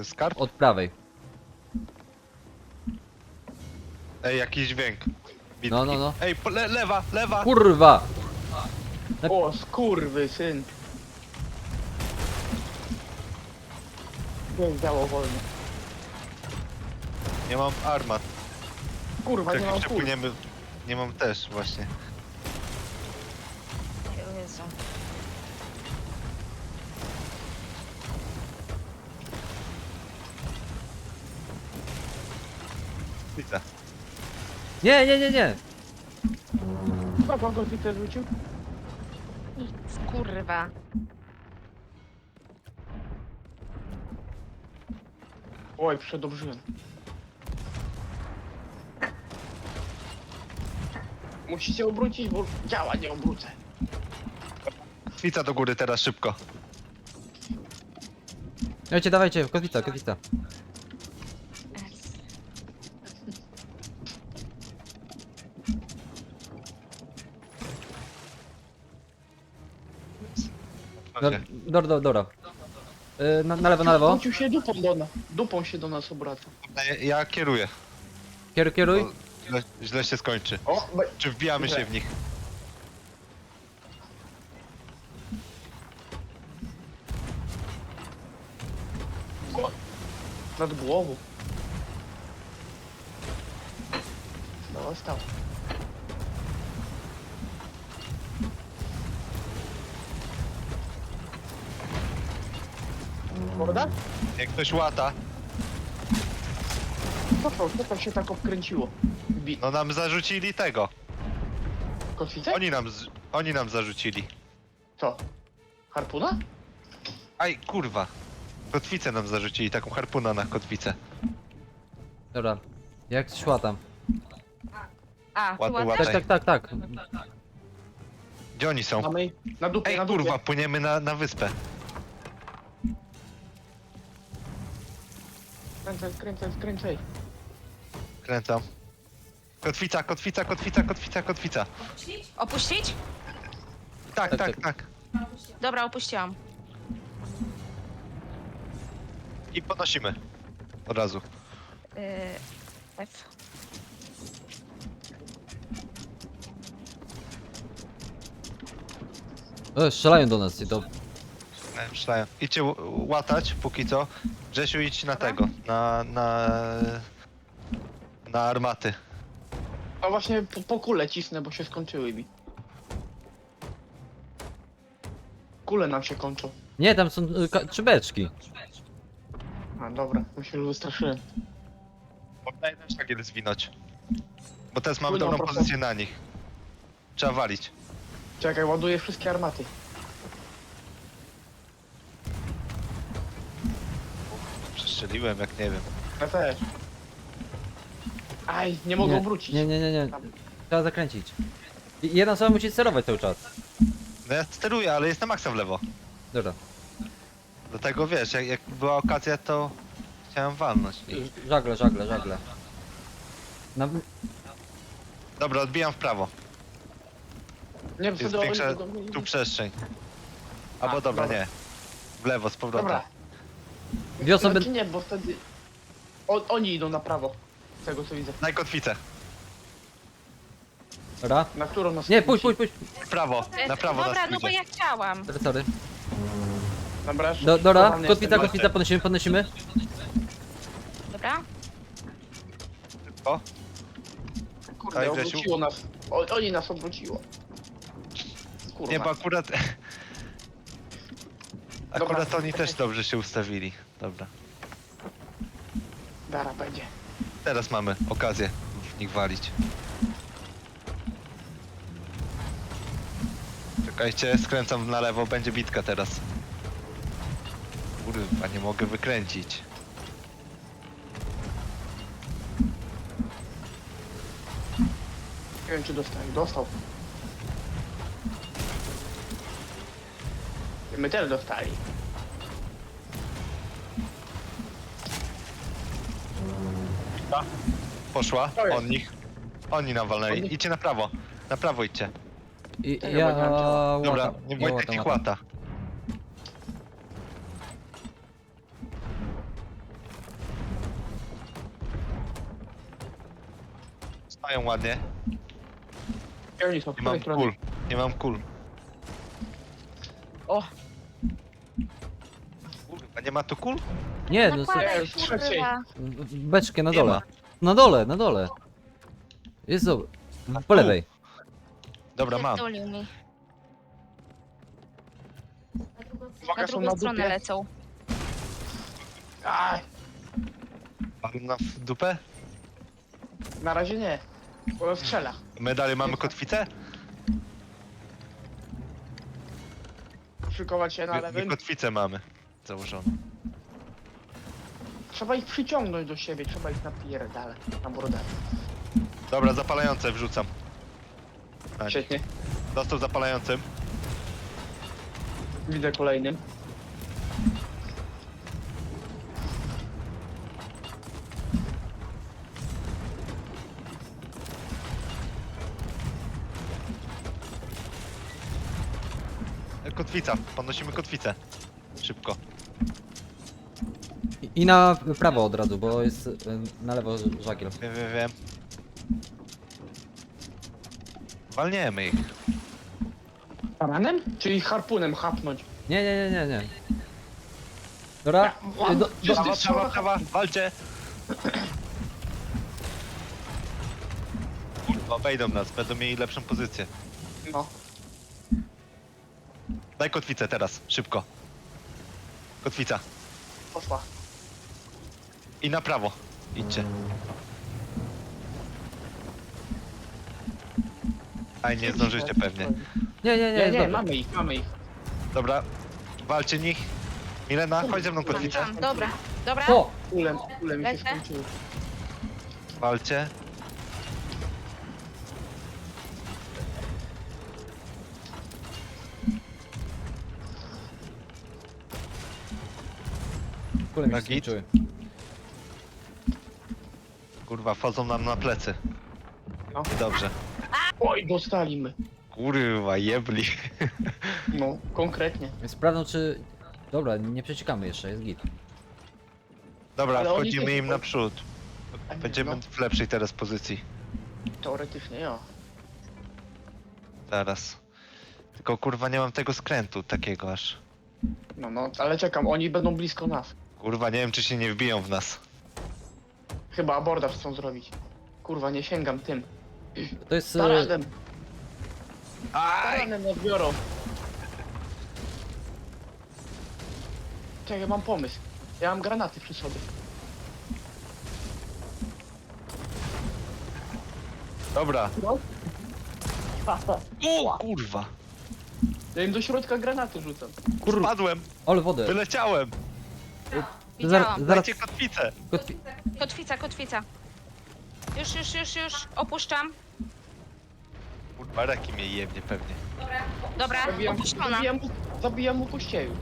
y, skarb? Od prawej. Ej, jakiś dźwięk. Bitki. No, no, no. Ej, po, le, lewa, lewa! Kurwa! O, skurwy syn. Nie działo wolno. Nie mam armat. Kurwa, nie Jak mam płyniemy... Nie mam też, właśnie. O Jezu. Widzę. Nie, nie, nie, nie! Chyba pan go Twitter rzucił? Kurwa. Oj, przedobrzyłem. Musicie obrócić, bo działa, nie obrócę. Kotwica do góry teraz, szybko. Dawajcie, dawajcie, kotwica, kotwica. Do, Okej. do, do, dobra. Y, na, na lewo, na lewo. Wrócił się dupą do nas. Dupą się do nas obraca. Ja, ja kieruję. Kieruj, kieruj. Źle, źle się skończy. O, be- Czy wbijamy się w nich? nad głową. Dostał. Morda? Jak ktoś łata, Co to? Co to się tak obkręciło? Bi no nam zarzucili tego. kotwicę? Oni nam, z, oni nam zarzucili. Co? Harpuna? Aj, kurwa. Kotwicę nam zarzucili, taką harpuna na kotwicę. Dobra. Jak szła tam? A, tu Ładny, ładnie. ładny. Tak, tak, tak, tak. Gdzie oni są? Mamy na dupie, Ej, na dupie. kurwa, płyniemy na, na wyspę. Skręcaj, skręcaj, skręcaj. Kręcam. Kotwica, kotwica, kotwica, kotwica, kotwica. Opuścić? Tak, Tak, tak, tak. tak. Dobra, opuściłam. I podnosimy. Od razu. Yy, F. E, strzelają do nas i to... E, Myślałem. Idźcie ł- łatać póki co. Grzesiu idź na tego. Na, na... Na armaty. A właśnie po, po kule cisnę, bo się skończyły mi. Kule nam się kończą. Nie, tam są y, ka- trzy beczki. A dobra, my się już wystraszyłem. Można jeden szlagiel zwinąć. Bo teraz mamy Płyną dobrą prosto. pozycję na nich. Trzeba walić. Czekaj, ładuję wszystkie armaty. Przestrzeliłem jak nie wiem. Ja też. Aj, nie mogę nie, obrócić. Nie, nie, nie, nie. Trzeba zakręcić. I jedna osoba musi sterować cały czas. No ja steruję, ale jest na maksa w lewo. Dobra. Dlatego wiesz, jak, jak była okazja to chciałem walnąć. I... Żagle, żagle, żagle. Na... Dobra, odbijam w prawo. Nie, Jest wtedy większa tu przestrzeń. Albo A, dobra, dobra. nie. W lewo z powrotem. Dobra. Dwie osoby... Znaczy nie, bo wtedy... O, oni idą na prawo. Z tego co widzę. Daj kotwicę. Dobra. Na którą nas Nie, pójdź, pójdź, pójdź. W prawo, na prawo Dobra, nas no bo pójdzie. ja chciałam. Sorry, sorry. Dobra, Do, dobra, schowany kotwica, jestem. kotwica, podnosimy, podnosimy. Dobra? O, Kurde, Daj, Grzesiu. obróciło nas. O, oni nas obróciło. Kurwa. nie, bo akurat... Akurat oni też dobrze się ustawili. Dobra. Dara będzie. Teraz mamy okazję w nich walić. Czekajcie, skręcam na lewo, będzie bitka teraz. Kurwa, nie mogę wykręcić. Nie wiem czy dostał. Dostał. My też dostali. Ta. Poszła, on nich. Oni nam walnęli. Oni? Idźcie na prawo. Na prawo idźcie. I, ja, ja. Dobra, nie ja Wojtek ich łata. Stają ładnie. Są? Nie mam kul. Nie mam kul. O, nie ma tu kul? Nie, no Nakładaj, kurwa. beczkę na Nie dole. ma. Na dole, na dole. Jest dobra. Po lewej. Dobra, mam. Pierdolił mi. Na uwaga, są drugą na stronę dupie. lecą. Aj, Mam na w dupę? na razie nie. Bo strzela. My dalej mamy kotwicę? Szykować się na My, my lewym. kotwicę mamy. Założoną. Trzeba ich przyciągnąć do siebie, trzeba ich napierdalać. Na brodę. Dobra, zapalające wrzucam. Nie. Świetnie. Dostał zapalającym. Widzę kolejnym. E, Kotwica, podnosimy kotwicę. Szybko. I- I na prawo od razu, bo jest y, na lewo żagiel. Wiem, wiem, wiem. Walniemy ich. Taranem? Czyli harpunem chapnąć. Nie, nie, nie, nie, nie. Dobra, Ja- y, do, do, Prawa, prawa, prawa, walcie! Kurwa, wejdą nas, będą mieli lepszą pozycję. No. Daj kotwicę teraz, szybko. Kotwica. Poszła. I na prawo. Idźcie. Aj, nie zdążycie pewnie. nie, nie, nie, Nie, nie, mamy ich, mamy ich. Dobra, walcie nich. Milena, chodź ze mną kotwicę. Tam, Dobra, dobra. O! Kulem, kulem mi się Lecę. skończyły. Walcie. Kule mi się Na git? skończyły. Kurwa, wchodzą nam na plecy. No. Dobrze. Oj, dostali my. Kurwa, jebli. No, konkretnie. Więc sprawdzą czy... Dobra, nie przeciekamy jeszcze, jest git. Dobra, Ale oni wchodzimy też- im naprzód. A nie, Będziemy No, w lepszej teraz pozycji. teoretycznie, ja. Zaraz. Tylko kurwa nie mam tego skrętu takiego aż. No, no, ale czekam, oni będą blisko nas. Kurwa, nie wiem czy się nie wbiją w nas. Chyba abordaż chcą zrobić. Kurwa, nie sięgam tym. To jest... y, Taranem, Aj! taranem nas biorą. Czekaj, mam pomysł. Ja mam granaty przy sobie. Dobra. No. O, kurwa. Ja im do środka granaty rzucam. Kur... Spadłem, Ale wodę. wyleciałem. Widziałam. Zaraz, Dajcie kotwicę. kotwi... Kotwica, kotwica. Już, już, już, już. Opuszczam. Kurwa, raki mnie jebnie pewnie. Dobra, Zabijam, opuszczona. zabijam, zabijam mu kościeju.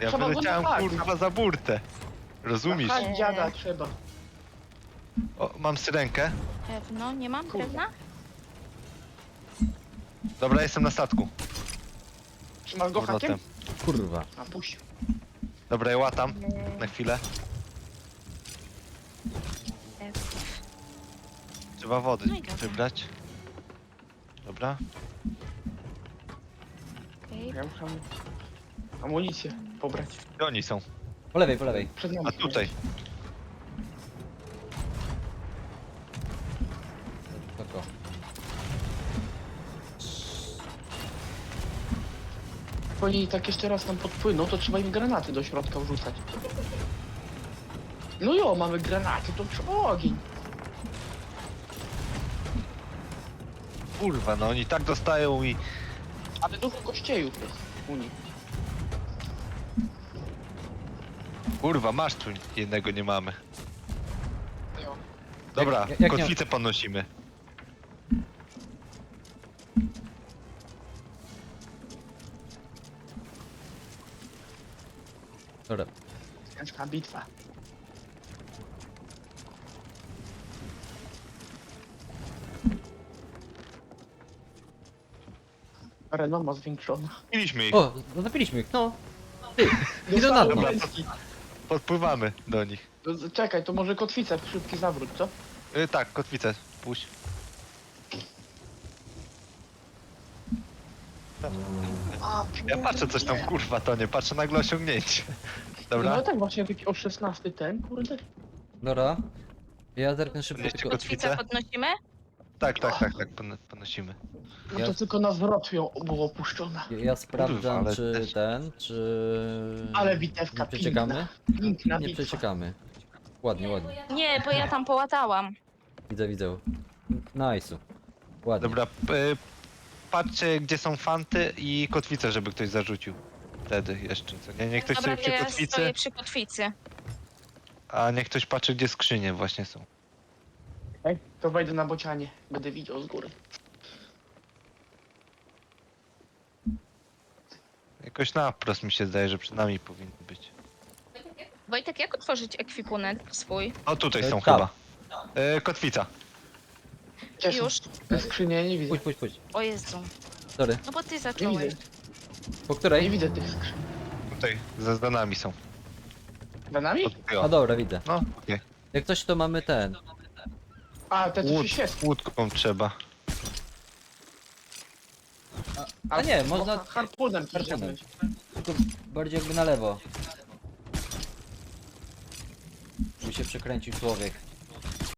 Ja Trzeba go wyleciałem kurwa za burtę. Rozumiesz? Chodź dziada, trzeba. O, mam syrenkę. Drewno, nie mam Kurwa. drewna? Dobra, jestem na statku. Trzymasz go Powrotem. Kurwa. A puść. Dobra, ja łatam na chwilę. Trzeba wody No i dobra. wybrać. Dobra. Okej. Ja muszę amunicję pobrać. Gdzie oni są? Po lewej, po lewej. Przed nami. A tutaj. Oni tak jeszcze raz nam podpłyną, to trzeba im granaty do środka wrzucać. No jo, mamy granaty, to trzeba ogień. Kurwa, no oni tak dostają i... Ale dużo kościejów jest u nich. Kurwa, masz tu jednego nie mamy. Jo. Dobra, Jak- jak nie- kotwicę podnosimy. Dobra. Ciężka bitwa. Arena ma zwiększona. Mieliśmy ich. O, no napiliśmy ich, no. Ty, idą na dno. Dobra, podpływamy do nich. Czekaj, to może kotwica, szybki zawrót, co? Y, tak, kotwicę. Puść. A, Ja patrzę coś tam, kurwa, to nie patrzę nagle osiągnięcie. Dobra? No tak właśnie, taki o 16 ten, kurde. Dobra. Ja zerknę szybko tylko... kotwicę? Kotwicę podnosimy? Tak, tak, tak, tak, pon- ponosimy. No Ja- to tylko na zwrot ją było opuszczone. Ja, ja sprawdzam, ale czy też- ten, czy... Ale bitewka Nie przeciekamy? piękna. Nie bitwa. przeciekamy. Ładnie, ładnie. Nie, bo ja tam połatałam. Widzę, widzę. Nice'u. Ładnie. Dobra, patrzcie gdzie są fanty i kotwice, żeby ktoś zarzucił. Wtedy jeszcze, co nie? Niech ktoś Dobra, sobie przy ja kotwicy, stoję przy kotwicy. a niech ktoś patrzy gdzie skrzynie właśnie są. Ej, to wejdę na bocianie. Będę widział z góry. Jakoś na wprost mi się zdaje, że przed nami powinny być. Wojtek, jak otworzyć ekwipunek swój? O, tutaj są tam. chyba. Y, kotwica. Gdzie są? Już? Te skrzynie nie widzę. Puść, puść, puść. O Jezu. Sorry. No bo ty Nie zacząłeś. widzę. Po Nie której? widzę tych skrzyń. Tutaj, za zdanami są. Za nami? Od A dobra, widzę. No, okej. Jak coś to mamy ten. A, te co się Łód, świecą. łódką trzeba. A nie, można Harpunem Harpunem. przeciągnąć. tylko bardziej jakby na lewo. By się przekręcił człowiek.